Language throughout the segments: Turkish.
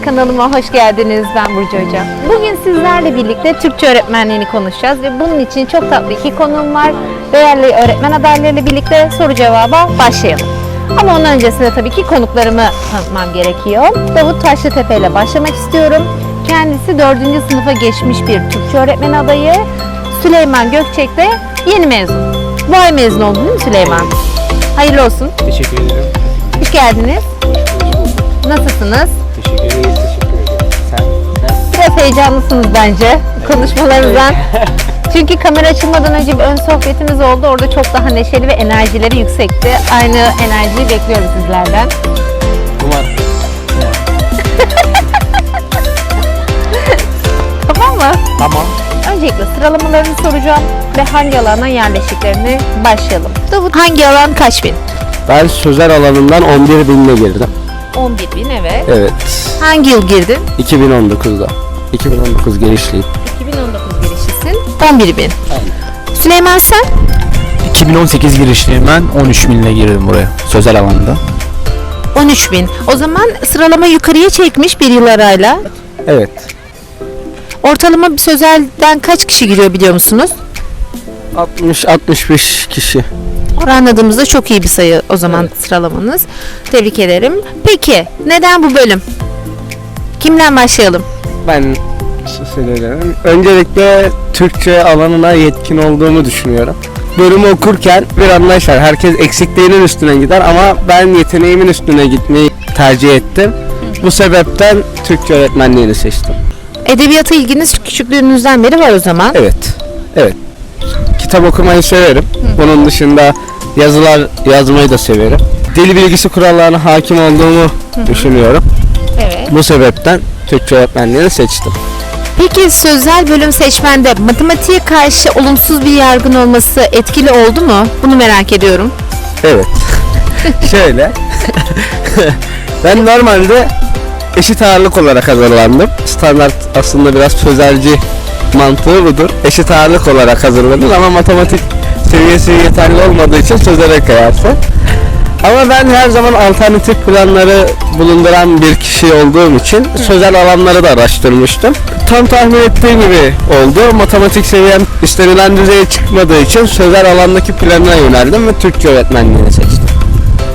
Merhabalar kanalıma hoş geldiniz. Ben Burcu Hoca. Bugün sizlerle birlikte Türkçe öğretmenliğini konuşacağız ve bunun için çok tatlı iki konuğum var. Değerli öğretmen adaylarıyla birlikte soru cevaba başlayalım. Ama onun öncesinde tabii ki konuklarımı tanıtmam gerekiyor. Davut Taşlıtepe ile başlamak istiyorum. Kendisi 4. sınıfa geçmiş bir Türkçe öğretmen adayı. Süleyman Gökçek de yeni mezun. Bu ay mezun oldun değil mi Süleyman? Hayırlı olsun. Teşekkür ederim. Hoş geldiniz. Nasılsınız? Teşekkür ederim. Heyecanlısınız bence konuşmalarınızdan. Çünkü kamera açılmadan önce bir ön sohbetimiz oldu. Orada çok daha neşeli ve enerjileri yüksekti. Aynı enerjiyi bekliyoruz sizlerden. Umarım. Tamam mı? Tamam. Öncelikle sıralamalarını soracağım ve hangi alana yerleştiklerini başlayalım. Davut hangi alan kaç bin? Ben sözel alanından 11 binle girdim. 11 bin evet. Evet. Hangi yıl girdin? 2019'da. 2019 girişliyim. 2019 girişlisin. 11 bin. Süleyman sen? 2018 girişliyim ben 13 binle girdim buraya sözel alanda. 13 bin. O zaman sıralama yukarıya çekmiş bir yıl arayla. Evet. Ortalama bir sözelden kaç kişi giriyor biliyor musunuz? 60-65 kişi. Oranladığımızda çok iyi bir sayı o zaman sıralamanız. Tebrik ederim. Peki neden bu bölüm? Kimden başlayalım? Ben söylerim. Öncelikle Türkçe alanına yetkin olduğumu düşünüyorum. Bölümü okurken bir anlayış var. Herkes eksikliğinin üstüne gider ama ben yeteneğimin üstüne gitmeyi tercih ettim. Bu sebepten Türkçe öğretmenliğini seçtim. Edebiyata ilginiz küçüklüğünüzden beri var o zaman. Evet. Evet. Kitap okumayı severim. Bunun dışında yazılar yazmayı da severim. Dil bilgisi kurallarına hakim olduğumu düşünüyorum. Evet. Bu sebepten Türkçe öğretmenliğini seçtim. Peki sözel bölüm seçmende matematiğe karşı olumsuz bir yargın olması etkili oldu mu? Bunu merak ediyorum. Evet. Şöyle. ben normalde eşit ağırlık olarak hazırlandım. Standart aslında biraz sözelci mantığı budur. Eşit ağırlık olarak hazırlandım ama matematik seviyesi yeterli olmadığı için sözele kayarsın. Ama ben her zaman alternatif planları bulunduran bir kişi olduğum için sözel alanları da araştırmıştım. Tam tahmin ettiğim gibi oldu. Matematik seviyem istenilen düzeye çıkmadığı için sözel alandaki planına yöneldim ve Türkçe öğretmenliğini seçtim.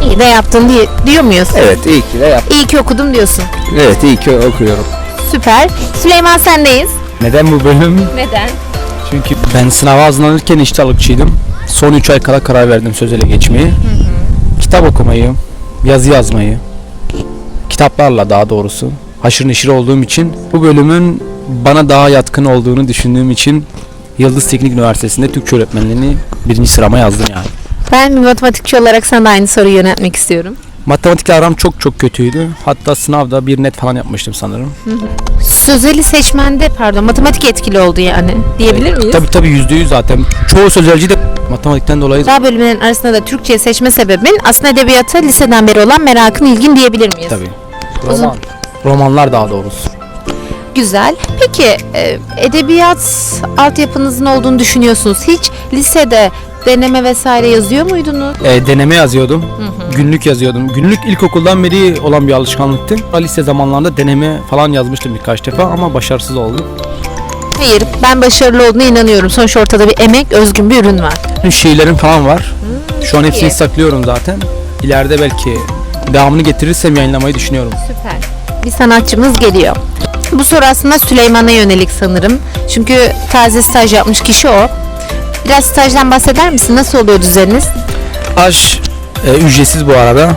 İyi de yaptın diye, diyor muyuz? Evet iyi ki de yaptım. İyi ki okudum diyorsun. Evet iyi ki okuyorum. Süper. Süleyman sendeyiz. Neden bu bölüm? Neden? Çünkü ben sınava hazırlanırken iştalıkçıydım. Son 3 ay kala karar verdim sözele geçmeyi. Kitap okumayı, yazı yazmayı, kitaplarla daha doğrusu haşır neşir olduğum için bu bölümün bana daha yatkın olduğunu düşündüğüm için Yıldız Teknik Üniversitesi'nde Türkçe öğretmenliğini birinci sırama yazdım yani. Ben bir matematikçi olarak sana aynı soruyu yöneltmek istiyorum. Matematikle aram çok çok kötüydü. Hatta sınavda bir net falan yapmıştım sanırım. Sözeli seçmende pardon matematik etkili oldu yani diyebilir miyiz? Tabii tabii yüzde yüz zaten. Çoğu sözelci de matematikten dolayı Daha bölümlerin arasında da Türkçe'yi seçme sebebin aslında edebiyata liseden beri olan merakın ilgin diyebilir miyiz? tabii. O zaman- Romanlar daha doğrusu. Güzel. Peki e, edebiyat altyapınızın olduğunu düşünüyorsunuz. Hiç lisede deneme vesaire yazıyor muydunuz? E, deneme yazıyordum. Günlük yazıyordum. Günlük ilkokuldan beri olan bir alışkanlıktı. Lise zamanlarında deneme falan yazmıştım birkaç defa ama başarısız oldum. Hayır, ben başarılı olduğuna inanıyorum. Sonuç ortada bir emek, özgün bir ürün var. Şiirlerim falan var. Şu an hepsini iyi. saklıyorum zaten. İleride belki devamını getirirsem yayınlamayı düşünüyorum. Süper. Bir sanatçımız geliyor. Bu soru aslında Süleyman'a yönelik sanırım. Çünkü taze staj yapmış kişi o. Biraz stajdan bahseder misin? Nasıl oluyor düzeniniz? Aş e, ücretsiz bu arada.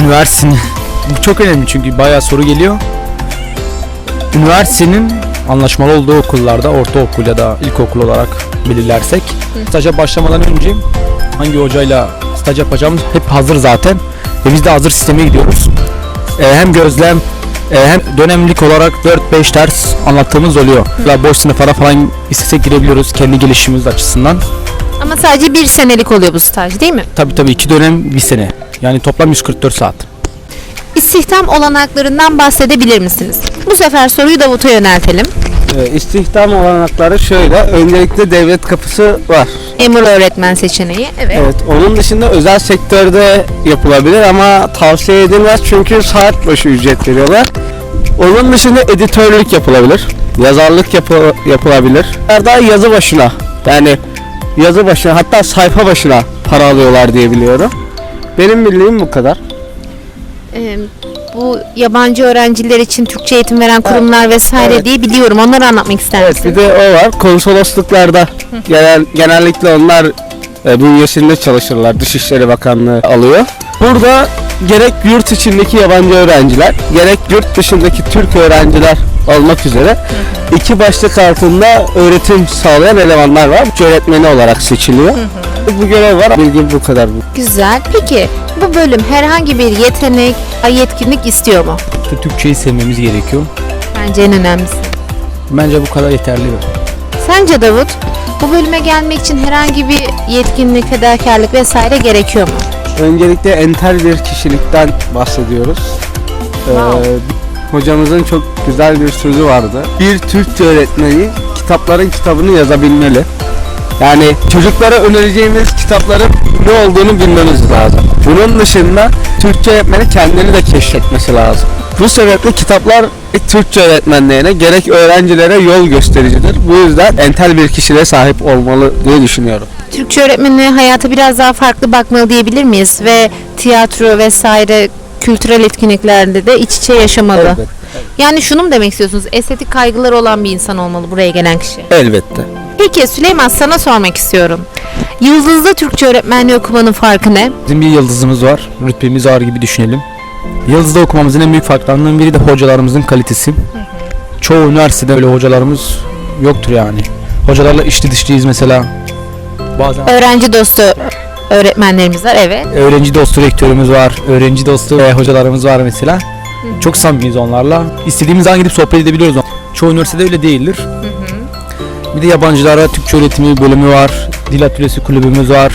Üniversitenin bu çok önemli çünkü bayağı soru geliyor. Üniversitenin anlaşmalı olduğu okullarda ortaokul ya da ilkokul olarak belirlersek staja başlamadan önce hangi hocayla staj yapacağımız hep hazır zaten ve biz de hazır sisteme gidiyoruz. E, hem gözlem e, hem dönemlik olarak 4-5 ders anlattığımız oluyor. Ya boş sınıflara falan istesek girebiliyoruz kendi gelişimimiz açısından. Ama sadece bir senelik oluyor bu staj değil mi? Tabii tabii iki dönem bir sene. Yani toplam 144 saat. İstihdam olanaklarından bahsedebilir misiniz? Bu sefer soruyu Davut'a yöneltelim. Ee, istihdam olanakları şöyle. Öncelikle devlet kapısı var. Emur öğretmen seçeneği. Evet. Evet. Onun dışında özel sektörde yapılabilir ama tavsiye edilmez çünkü saat başı ücret veriyorlar. Onun dışında editörlük yapılabilir. Yazarlık yapı- yapılabilir. Daha yazı başına yani yazı başına hatta sayfa başına para alıyorlar diye biliyorum. Benim bildiğim bu kadar. Ee, bu yabancı öğrenciler için Türkçe eğitim veren kurumlar vesaire Evet. diye biliyorum. Onları anlatmak ister Evet bir de o var. Konsolosluklarda genel, genellikle onlar e, bünyesinde çalışırlar. Dışişleri Bakanlığı alıyor. Burada gerek yurt içindeki yabancı öğrenciler, gerek yurt dışındaki Türk öğrenciler olmak üzere iki başlık altında öğretim sağlayan elemanlar var. Öğretmeni olarak seçiliyor. Bu görev var. Bilgim bu kadar. Güzel. Peki bu bölüm herhangi bir yetenek, yetkinlik istiyor mu? İşte Türkçeyi sevmemiz gerekiyor. Bence en önemlisi. Bence bu kadar yeterli. Sence Davut, bu bölüme gelmek için herhangi bir yetkinlik, fedakarlık vesaire gerekiyor mu? Öncelikle entel bir kişilikten bahsediyoruz. Ee, Wow. hocamızın çok güzel bir sözü vardı. Bir Türkçe öğretmeni kitapların kitabını yazabilmeli. Yani çocuklara önereceğimiz kitapların ne olduğunu bilmemiz lazım. Bunun dışında Türkçe öğretmeni kendini de keşfetmesi lazım. Bu sebeple kitaplar Türkçe öğretmenlerine gerek öğrencilere yol göstericidir. Bu yüzden entel bir kişiliğe sahip olmalı diye düşünüyorum. Türkçe öğretmeni hayata biraz daha farklı bakmalı diyebilir miyiz? Ve tiyatro vesaire kültürel etkinliklerde de iç içe yaşamalı. Elbette. Yani şunu mu demek istiyorsunuz? Estetik kaygıları olan bir insan olmalı buraya gelen kişi. Elbette. Peki Süleyman sana sormak istiyorum. Yıldız'da Türkçe öğretmenliği okumanın farkı ne? Bizim bir yıldızımız var. Rütbemiz ağır gibi düşünelim. Yıldız'da okumamızın en büyük farklarından biri de hocalarımızın kalitesi. Çoğu üniversitede öyle hocalarımız yoktur yani. Hocalarla içli dışlıyız mesela. Bazen Öğrenci dostu öğretmenlerimiz var evet. öğrenci dostu rektörümüz var. Öğrenci dostu e, hocalarımız var mesela. Çok samimiyiz onlarla. İstediğimiz an gidip sohbet edebiliyoruz. Çoğu üniversitede öyle değildir. Bir de yabancılara Türkçe öğretimi bölümü var. Dil atölyesi kulübümüz var.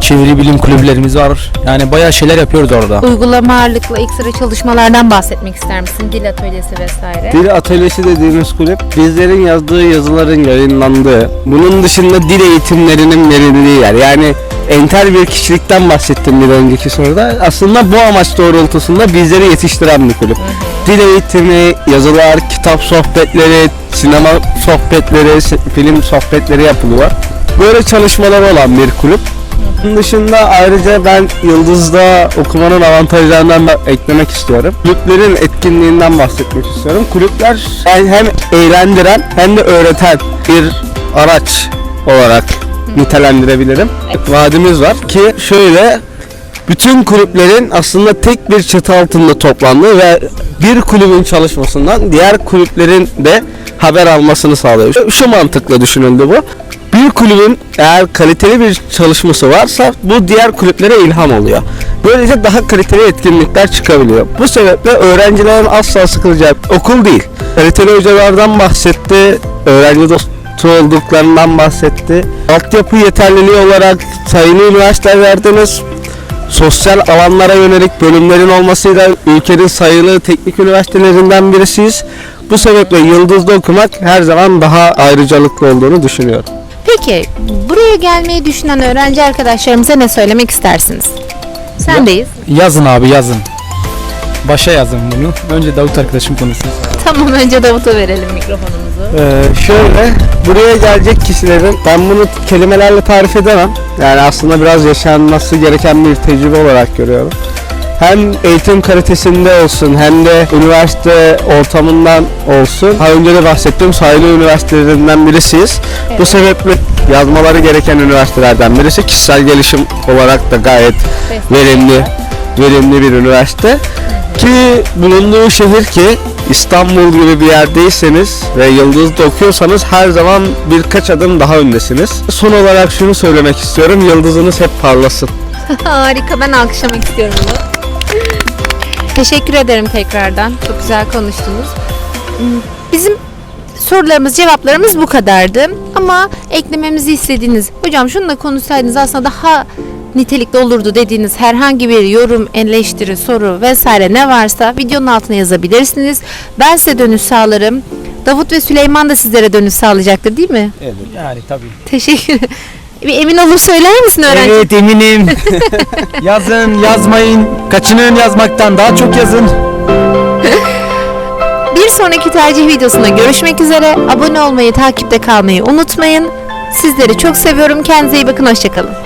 Çeviri bilim kulüplerimiz var. Yani bayağı şeyler yapıyoruz orada. Uygulama ağırlıklı ekstra çalışmalardan bahsetmek ister misin? Dil atölyesi vesaire. Dil atölyesi dediğimiz kulüp bizlerin yazdığı yazıların yayınlandığı, bunun dışında dil eğitimlerinin verildiği yer. Yani entel bir kişilikten bahsettim bir önceki soruda. Aslında bu amaç doğrultusunda bizleri yetiştiren bir kulüp. Dil eğitimi, yazılar, kitap sohbetleri, sinema sohbetleri, film sohbetleri yapılıyor. Böyle çalışmalar olan bir kulüp. Bunun dışında ayrıca ben Yıldız'da okumanın avantajlarından da eklemek istiyorum. Kulüplerin etkinliğinden bahsetmek istiyorum. Kulüpler yani hem eğlendiren hem de öğreten bir araç olarak nitelendirebilirim. Vaadimiz var ki şöyle bütün kulüplerin aslında tek bir çatı altında toplandığı ve bir kulübün çalışmasından diğer kulüplerin de haber almasını sağlıyor. Şu, mantıkla düşünüldü bu. Bir kulübün eğer kaliteli bir çalışması varsa bu diğer kulüplere ilham oluyor. Böylece daha kaliteli etkinlikler çıkabiliyor. Bu sebeple öğrencilerin asla sıkılacağı okul değil. Kaliteli hocalardan bahsetti, öğrenci dostu olduklarından bahsetti. Altyapı yeterliliği olarak sayılı üniversiteler verdiniz sosyal alanlara yönelik bölümlerin olmasıyla ülkenin sayılı teknik üniversitelerinden birisiyiz. Bu sebeple Yıldız'da okumak her zaman daha ayrıcalıklı olduğunu düşünüyorum. Peki buraya gelmeyi düşünen öğrenci arkadaşlarımıza ne söylemek istersiniz? Sendeyiz. Yazın abi yazın. Başa yazın bunu. Önce Davut arkadaşım konuşsun. Tamam önce Davut'a verelim mikrofonumuzu. Ee, şöyle buraya gelecek kişilerin ben bunu kelimelerle tarif edemem. Yani aslında biraz yaşanması gereken bir tecrübe olarak görüyorum. Hem eğitim kalitesinde olsun hem de üniversite ortamından olsun. Daha önce de bahsettiğim sayılı üniversitelerinden birisiyiz. Bu sebeple yazmaları gereken üniversitelerden birisi. Kişisel gelişim olarak da gayet verimli verimli bir üniversite. Ki bulunduğu şehir ki İstanbul gibi bir yerdeyseniz ve Yıldız'da okuyorsanız her zaman birkaç adım daha öndesiniz. Son olarak şunu söylemek istiyorum. Yıldızınız hep parlasın. Harika ben alkışlamak istiyorum bunu. Teşekkür ederim tekrardan. Çok güzel konuştunuz. Hmm, Bizim sorularımız, cevaplarımız bu kadardı. Ama eklememizi istediğiniz, hocam şunu da konuşsaydınız aslında daha nitelikli olurdu dediğiniz herhangi bir yorum, eleştiri, soru vesaire ne varsa videonun altına yazabilirsiniz. Ben size dönüş sağlarım. Davut ve Süleyman da sizlere dönüş sağlayacaktır değil mi? Yani tabii. Teşekkür Bir emin olup söyler misin öğrenci? Evet eminim. yazın yazmayın. Kaçının yazmaktan daha çok yazın. sonraki tercih videosunda görüşmek üzere. Abone olmayı, takipte kalmayı unutmayın. Sizleri çok seviyorum. Kendinize iyi bakın. Hoşçakalın.